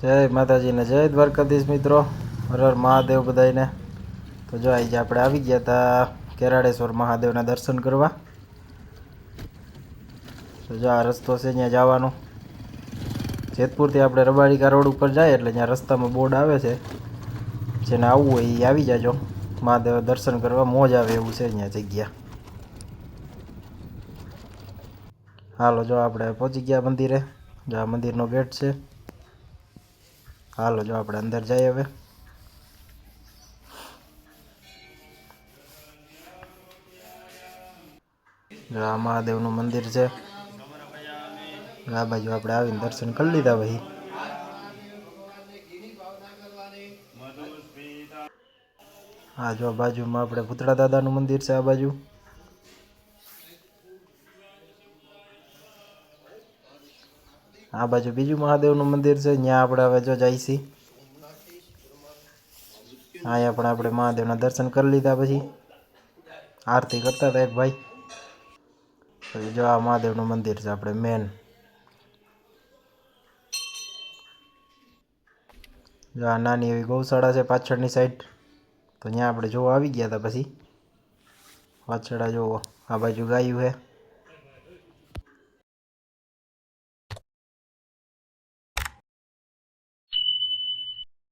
જય માતાજીને, જય દ્વારકાધીશ મિત્રો. હર હર મહાદેવ બધાયને. તો જો આજે આપણે આવી ગયા હતા કેરાડેશ્વર મહાદેવના દર્શન કરવા. તો જો આ રસ્તો છે ત્યાં જવાનો. જેતપુરથી આપણે રબાડીકા રોડ ઉપર જાય એટલે ત્યાં રસ્તામાં બોર્ડ આવે છે. જેને આવવું હોય એ આવી જાજો. મહાદેવ દર્શન કરવા મોજ આવે એવું છે અહીંયા જગ્યા. હાલો, જો આપણે પહોંચી ગયા મંદિરે. જો આ મંદિરનો ગેટ છે. હાલો, જો આપણે અંદર જઈએ હવે. આ મહાદેવનું મંદિર છે. આ બાજુ આપણે આવીને દર્શન કરી લીધા ભાઈ હા જો બાજુમાં આપણે ભૂતળા દાદાનું મંદિર છે, આ બાજુ. આ બાજુ બીજું મહાદેવનું મંદિર છે ત્યાં આપણે હવે જો જઈશી અહીંયા પણ આપણે મહાદેવના દર્શન કરી લીધા પછી. આરતી કરતા હતા એક ભાઈ. પછી જો આ મહાદેવનું મંદિર છે આપણે મેન. જો આ નાની એવી ગૌશાળા છે પાછળની સાઈડ તો ત્યાં આપણે જોવા આવી ગયા હતા પછી. પાછળ જુઓ, આ બાજુ ગાયું છે.